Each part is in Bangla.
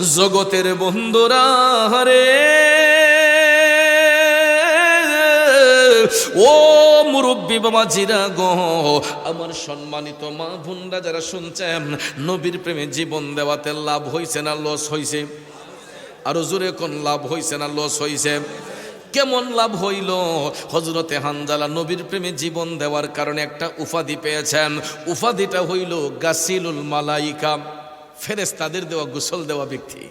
জগতের বন্ধুরা রে ও মুরব্বী বাবা জিরা গো, আমার সম্মানিত মা বোনরা যারা শুনছেন, নবীর প্রেমে জীবন দেওয়াতে লাভ হইছে না লস হইছে? আরও জোরে কোন লাভ হইছে না লস হইছে? কেমন লাভ হইল? হজরতে হানজালা নবীর প্রেমে জীবন দেওয়ার কারণে একটা উপাধি পেয়েছেন। উপাধিটা হইল গাসিলুল মালাইকা। ফেরেস্তাদের দেওয়া, গোসল দেওয়া ব্যক্তি।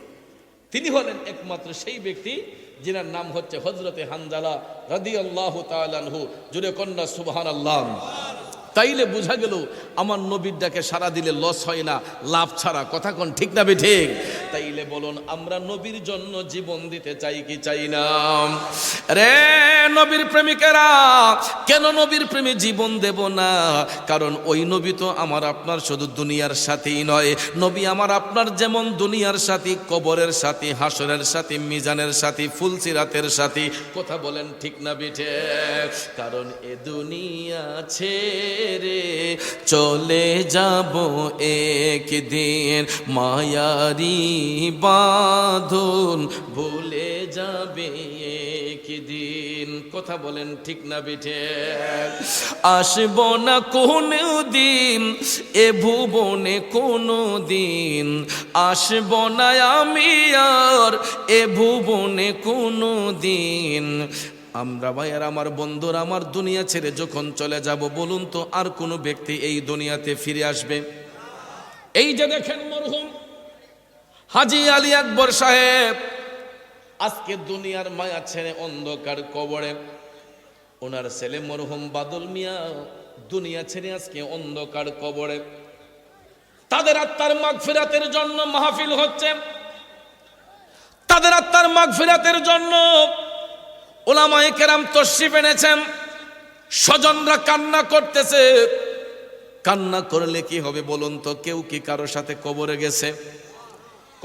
তিনি হলেন একমাত্র সেই ব্যক্তি যিনার নাম হচ্ছে হজরতে হানজালা রাদি আল্লাহ তালানহু জুড়ে কন্যা সুবহান আল্লাহ তাইলে বোঝা গেল, আমার নবীর ডাকে সারা দিলে লস হয় না, লাভ ছাড়া, কথা কোন ঠিক না বে ঠিক? তাইলে বলুন, আমরা নবীর জন্য জীবন দিতে চাই কি চাই না? রে নবীর প্রেমিকেরা, কেন নবীর প্রেমে জীবন দেব না? কারণ ওই নবী তো আমার আপনার শুধু দুনিয়ার সাথেই নয়। নবী আমার আপনার যেমন দুনিয়ার সাথী, কবরের সাথী, হাসরের সাথী, মিজানের সাথী, ফুলসিরাতের সাথী। কথা বলেন ঠিক না বিঠে? কারণ এ দুনিয়া ছেড়ে চলে যাব একদিন। মায়ারি বাঁধন ভুলে যাবে একদিন। কথা বলেন ঠিক না বিঠে? আসব না কোনো দিন, এ ভুবনে কোনো দিন। আসব না আমি আর, এ ভুবনে কোনো দিন। আমরা ভাইয়ার, আমার বন্ধুরা, আমার দুনিয়া ছেড়ে যখন চলে যাব, বলুন তো আর কোনো ব্যক্তি এই দুনিয়াতে ফিরে আসবে? এই যে দেখেন মরহুম হাজি আলী আকবর সাহেব, আজকে দুনিয়ার মায়া ছেড়ে অন্ধকার কবরে। ওনার ছেলে মরহুম বাদল মিয়া, দুনিয়া ছেড়ে আজকে অন্ধকার কবরে। তাদের আত্মার মাগফিরাতের জন্য মাহফিল হচ্ছে। তাদের আত্মার মাগফিরাতের জন্য ওলামায়ে কেরাম তশরিফ এনেছেন। স্বজনরা কান্না করতেছে। কান্না করলে কি হবে বলুন তো? কেউ কি কারও সাথে কবরে গেছে?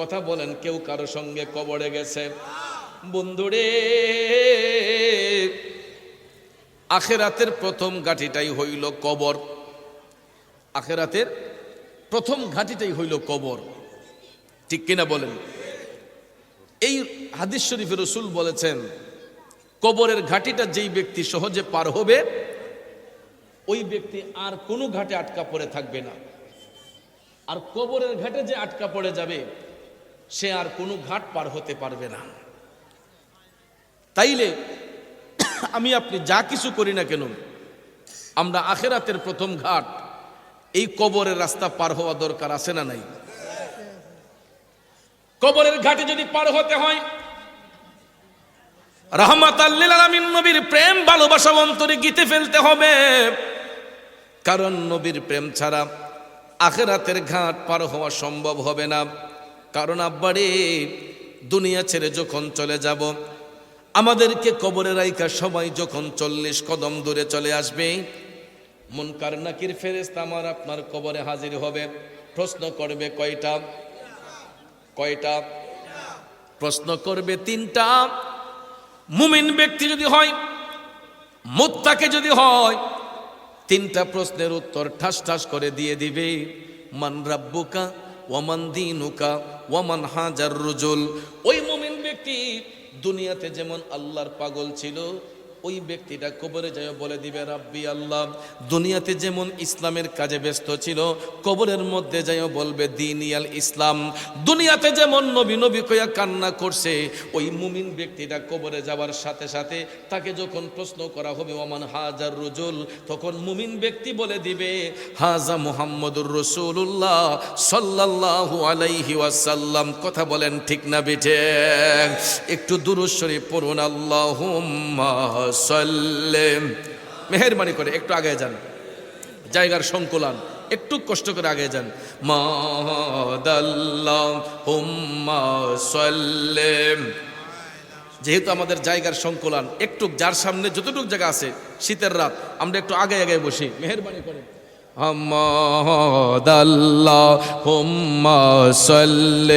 কথা বলেন, কেউ কারও সঙ্গে কবরে গেছে। বন্ধুরে, আখেরাতের প্রথম ঘাটিটাই হইল কবর। আখেরাতের প্রথম ঘাটিটাই হইল কবর। ঠিক কিনা বলেন? এই হাদিস শরীফের রসুল বলেছেন, কবরের ঘাটিটা যেই ব্যক্তি সহজে পার হবে, ওই ব্যক্তি আর কোনো ঘাটে আটকা পড়ে থাকবে না। আর কবরের ঘাটে যে আটকা পড়ে যাবে সে আর কোনো ঘাট পার হতে পারবে না। তাইলে আমি আপনি যা কিছু করি না কেন, আমরা আখেরাতের প্রথম ঘাট এই কবরের রাস্তা পার হওয়া দরকার আছে না নাই? কবরের ঘাটে যদি পার হতে হয় রহমত আল্লিন নবীর প্রেম, ভালোবাসা অন্তরে গীতে ফেলতে হবে। কারণ নবীর প্রেম ছাড়া আখেরাতের ঘাট পার হওয়া সম্ভব হবে না। কারণ আব্বারে, দুনিয়া ছেড়ে যখন চলে যাব, আমাদেরকে কবরে রাইকা সবাই যখন চল্লিশ কদম দূরে চলে আসবে মুনকার নাকির ফেরেস্তা আমার আপনার কবরে হাজির হবে। প্রশ্ন করবে কয়টা? কয়টা? প্রশ্ন করবে তিনটা। মুমিন ব্যক্তি যদি হয়, মুত্তাকে যদি হয়, তিনটা প্রশ্নের উত্তর ঠাস ঠাস করে দিয়ে দিবে। মান রাব্বুকা ওয়ামান দিনুকা ওয়ামান হাজার রুজুল। ওই মুমিন ব্যক্তি দুনিয়াতে যেমন আল্লাহর পাগল ছিল ওই ব্যক্তিটা কবরে যায় বলে দিবে, রাব্বি আল্লাহ, দুনিয়াতে যেমন ইসলামের কাজে ব্যস্ত ছিল, কবরের মধ্যে যায় বলবে, দিন ইয়াল ইসলাম, দুনিয়াতে যেমন নবী নবী কইয়া কান্না করছে, ওই মুমিন ব্যক্তিটা কবরে যাওয়ার সাথে সাথে তাকে যখন প্রশ্ন করা হবে, ওমান হাজার রুজুল? তখন মুমিন ব্যক্তি বলে দিবে, হাজা মুহাম্মদুর রসুল্লাহ সাল্লাল্লাহু আলাইহি ওয়াসাল্লাম। কথা বলেন ঠিক না বেঠে? একটু দুরুশ্বরী পড়ুন, আল্লাহুম্মা সাল্লেম। মেহরবানি করে, একটু আগে যান। জায়গার সংকুলান, একটু কষ্ট করে আগে যান। সাল্লেম। যেহেতু আমাদের জায়গার সংকুলান, একটু যার সামনে যতটুকু জায়গা আছে, শীতের রাত, আমরা একটু আগে আগে বসি। মেহরবানি করে। محمد اللهم صل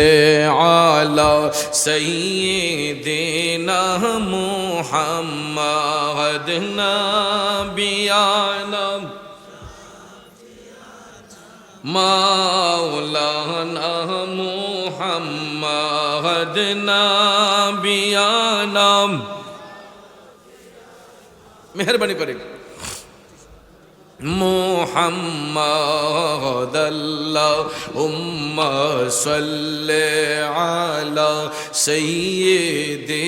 على سيدنا محمد نبينا মাওলানা মুহাম্মদ নাবিয়ানাম মেহরবানি করে محمد اللهم صل على سيدنا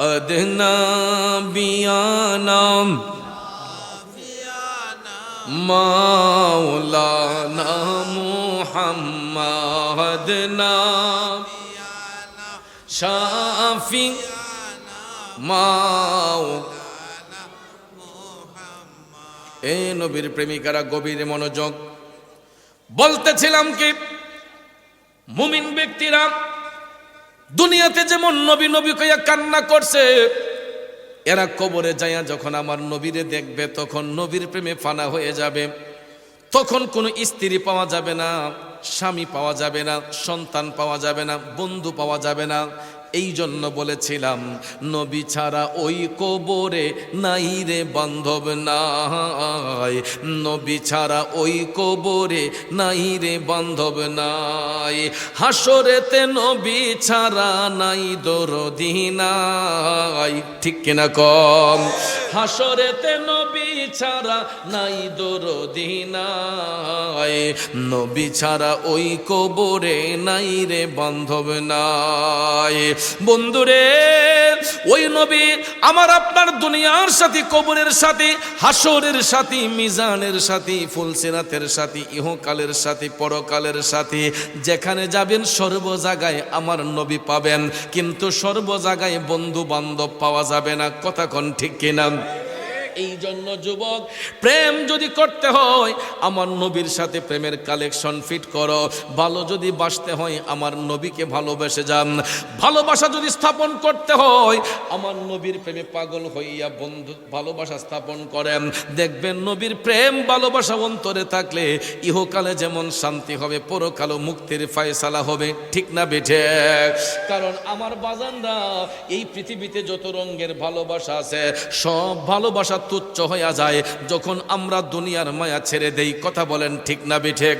أدنى بيانا مولانا محمد شافي মাও এ নবীর প্রেমিকারা গভীর মনোযোগ। বলতেছিলাম কি, মুমিন ব্যক্তিরা দুনিয়াতে যেমন নবী নবী কইয়া কান্না করছে, এরা কবরে যাইয়া যখন আমার নবীরে দেখবে, তখন নবীর প্রেমে ফানা হয়ে যাবে। তখন কোনো স্ত্রী পাওয়া যাবে না, স্বামী পাওয়া যাবে না, সন্তান পাওয়া যাবে না, বন্ধু পাওয়া যাবে না। এই জন্য বলেছিলাম, নবী ছাড়া ওই কবরে নাই রে বান্ধব নাই। নবী ছাড়া ওই কবরে নাই রে বান্ধব নাই। হাসরেতে নবী ছাড়া নাই দরদি নাই। ঠিক কিনা কম? হাসরেতে নবী ছাড়া নাই দরদি নাই। নবী ছাড়া ওই কবরে নাই রে বান্ধব নাই। বন্ধুরে, ওই নবী আমার আপনার দুনিয়ার সাথে, কবরের সাথে, হাসরের সাথে, মিজানের সাথে, ফুলসিরাতের সাথে, ইহকালের সাথে, পরকালের সাথে, যেখানে যাবেন সর্ব জায়গায় আমার নবী পাবেন, কিন্তু সর্ব জায়গায় বন্ধু বান্ধব পাওয়া যাবে না, কথা কোন ঠিক কিনা? এই জন্য যুবক, প্রেম যদি করতে হয়, আমার নবীর সাথে প্রেমের কালেকশন ফিট করো। ভালো যদি বাসতে হয়, আমার নবীকে ভালোবেসে যান। ভালোবাসা যদি স্থাপন করতে হয়, আমার নবীর প্রেমে পাগল হইয়া বন্ধু, ভালোবাসা স্থাপন করেন। দেখবেন নবীর প্রেম ভালোবাসা অন্তরে থাকলে, ইহকালে যেমন শান্তি হবে, পরকালও মুক্তির ফয়সালা হবে। ঠিক না বেঠে? কারণ আমার বাজানরা, এই পৃথিবীতে যত রঙের ভালোবাসা আছে, সব ভালোবাসা তুচ্ছ হইয়া যায়, যখন আমরা দুনিয়ার মায়া ছেড়ে দেই, কথা বলেন ঠিক না বেঠে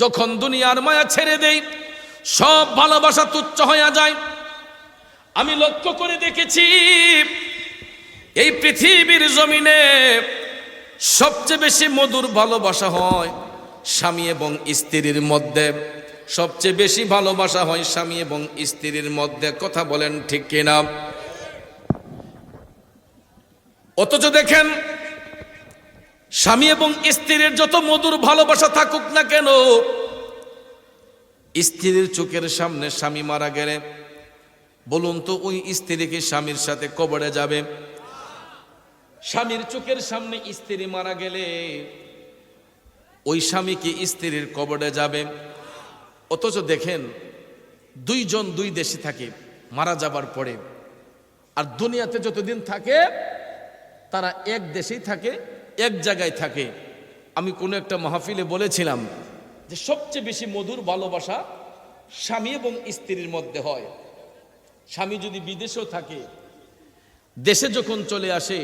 যখন দুনিয়ার মায়া ছেড়ে দেই, সব ভালোবাসা তুচ্ছ হইয়া যায়। আমি লক্ষ্য করে দেখেছি, এই পৃথিবীর জমিনে সবচেয়ে বেশি মধুর ভালোবাসা হয় স্বামী এবং স্ত্রীর মধ্যে। সবচেয়ে বেশি ভালোবাসা হয় স্বামী এবং স্ত্রীর মধ্যে। কথা বলেন ঠিক কিনা? অথচ দেখেন, স্বামী এবং স্ত্রীর যত মধুর ভালোবাসা থাকুক না কেন, স্ত্রীর চোখের সামনে স্বামী মারা গেলে, বলুন তো ওই স্ত্রী কি স্বামীর সাথে কবরে যাবে? স্বামীর চোখের সামনে স্ত্রী মারা গেলে, ওই স্বামী কি স্ত্রীর কবরে যাবে? অথচ দেখেন, দুইজন দুই দেশে থাকে, মারা যাবার পরে। আর দুনিয়াতে যতদিন থাকে তারা এক দেশেই থাকে, এক জায়গায় থাকে। আমি কোনো একটা মাহফিলে বলেছিলাম যে সবচেয়ে বেশি মধুর ভালোবাসা স্বামী এবং স্ত্রীর মধ্যে হয়। স্বামী যদি বিদেশেও থাকে, দেশে যখন চলে আসে,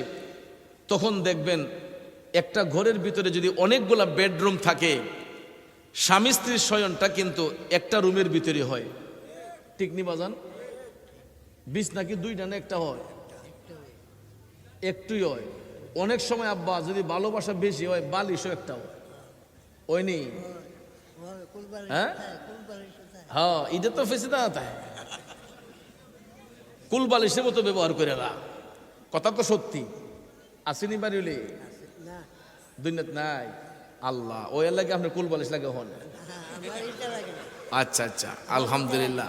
তখন দেখবেন একটা ঘরের ভিতরে যদি অনেকগুলা বেডরুম থাকে, স্বামী স্ত্রীর শয়নটা কিন্তু একটা রুমের ভিতরে হয়। ঠিক নি বাজান? বিষ নাকি দুইটা না একটা হয়? একটুই হয়। অনেক সময় আব্বা যদি ভালোবাসা বেশি হয় বালিশও একটা হয়। ওই নেই হ্যাঁ? হ্যাঁ এটা তো ফেসে তাই কুল বালিশের মতো ব্যবহার করে না। কথা তো সত্যি। আসেনি বাড়ি হলে দুনিয়াত নাই। আল্লাহ ওই লাগে আপনার কুল বালিশ লাগে হন। আচ্ছা আচ্ছা আলহামদুলিল্লাহ।